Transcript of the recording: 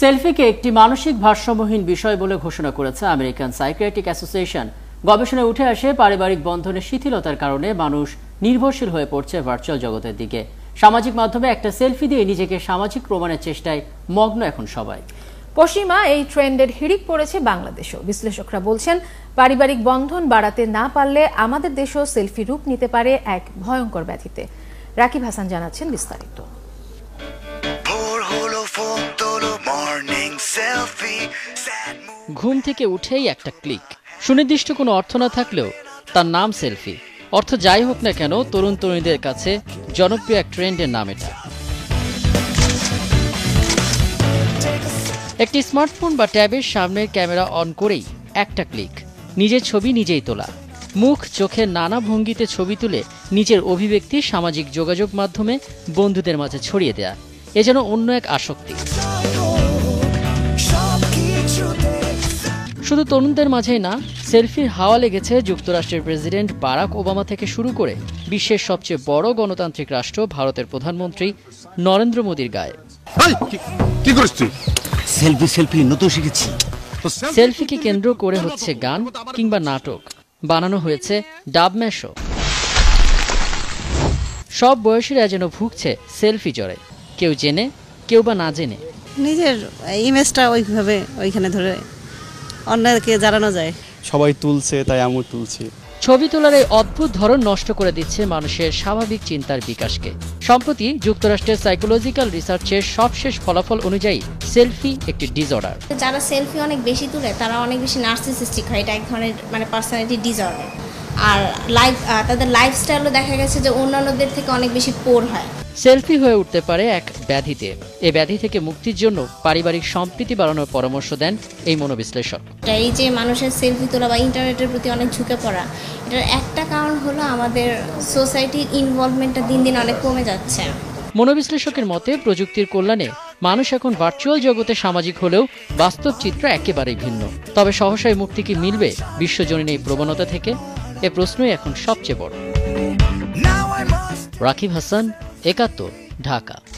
সেলফিকে একটি মানসিক ভারসাম্যহীন বিষয় বলে ঘোষণা করেছে আমেরিকান সাইকিয়াট্রিক অ্যাসোসিয়েশন। গবেষণায় উঠে আসে, পারিবারিক বন্ধনের শিথিলতার কারণে মানুষ নির্ভরশীল হয়ে পড়ছে ভার্চুয়াল জগতের দিকে। সামাজিক মাধ্যমে একটা সেলফি দিয়ে নিজেকে সামাজিক প্রমাণের চেষ্টায় মগ্ন এখন সবাই। পশ্চিমা, এই ট্রেন্ডের হিড়িক পড়েছে বাংলাদেশেও। বিশ্লেষকরা বলছেন, পারিবারিক বন্ধন বাড়াতে না পারলে আমাদের দেশও সেলফি রূপ নিতে পারে এক ভয়ঙ্কর ব্যাধিতে। রাকিব হাসান জানাচ্ছেন বিস্তারিত। ঘুম থেকে উঠেই একটা ক্লিক। সুনির্দিষ্ট কোনো অর্থ না থাকলেও তার নাম সেলফি। অর্থ যাই হোক না কেন, তরুণ তরুণীদের কাছে জনপ্রিয় এক ট্রেন্ডের নাম এটা। একটি স্মার্টফোন বা ট্যাবের সামনের ক্যামেরা অন করেই একটা ক্লিক। নিজের ছবি নিজেই তোলা। মুখ, চোখের নানা ভঙ্গিতে ছবি তুলে নিজের অভিব্যক্তি সামাজিক যোগাযোগ মাধ্যমে বন্ধুদের মাঝে ছড়িয়ে দেয়া। এ যেন অন্য এক আসক্তি। শুধু তরুণদের মাঝেই না সেলফির হাওয়া লেগেছে যুক্তরাষ্ট্রের প্রেসিডেন্ট বারাক ওবামা থেকে শুরু করে বিশ্বের সবচেয়ে বড় গণতান্ত্রিক রাষ্ট্র ভারতের প্রধানমন্ত্রী নরেন্দ্র মোদীর গায়ে। কি- করিস তুই? সেলফি সেলফি নতুন শিখেছি। সেলফিকে কেন্দ্র করে হচ্ছে গান কিংবা নাটক। বানানো হয়েছে ডাবম্যাশও সব বয়সীরা যেন ভুগছে সেলফি জ্বরে। কেউ জেনে কেউ বা না জেনে। নিজের ইমেজটা ওইভাবে ওইখানে ধরে অন্যকে জানানো যায়। সবাই তুলছে তাই আমিও তুলছি। ছবি তোলার এই অদ্ভুত ধরন নষ্ট করে দিচ্ছে মানুষের স্বাভাবিক চিন্তার বিকাশকে। সম্প্রতি যুক্তরাষ্ট্রের সাইকোলজিক্যাল রিসার্চের সবশেষ ফলাফল অনুযায়ী সেলফি একটি ডিসঅর্ডার যারা সেলফি অনেক বেশি তুলে তারা অনেক বেশি নার্সিসিস্টিক হয় এটা এক ধরনের মানে পার্সোনালিটি ডিসঅর্ডার আর লাইফ তাদের লাইফস্টাইলও দেখা গেছে যে অন্যান্যদের থেকে অনেক বেশি পোর হয়। সেলফি হয়ে উঠতে পারে এক ব্যাধিতে। এ ব্যাধি থেকে মুক্তির জন্য পারিবারিক সম্প্রীতি বাড়ানোর পরামর্শ দেন এই মনোবিশ্লেষক। এই যে মানুষের সেলফি তোলা বা ইন্টারনেটের প্রতি অনেক ঝুঁকে পড়া এটার একটা কারণ হলো আমাদের সোসাইটির ইনভলভমেন্টটা দিন দিন অনেক কমে যাচ্ছে। মনোবিশ্লেষকের মতে প্রযুক্তির কল্যাণে মানুষ এখন ভার্চুয়াল জগতে সামাজিক হলেও বাস্তব চিত্র একেবারেই ভিন্ন। তবে সহসায় মুক্তি কি মিলবে বিশ্বজনীন এই প্রবণতা থেকে? এ প্রশ্নই এখন সবচেয়ে বড়। রাকিব হাসান একাত্তর ঢাকা।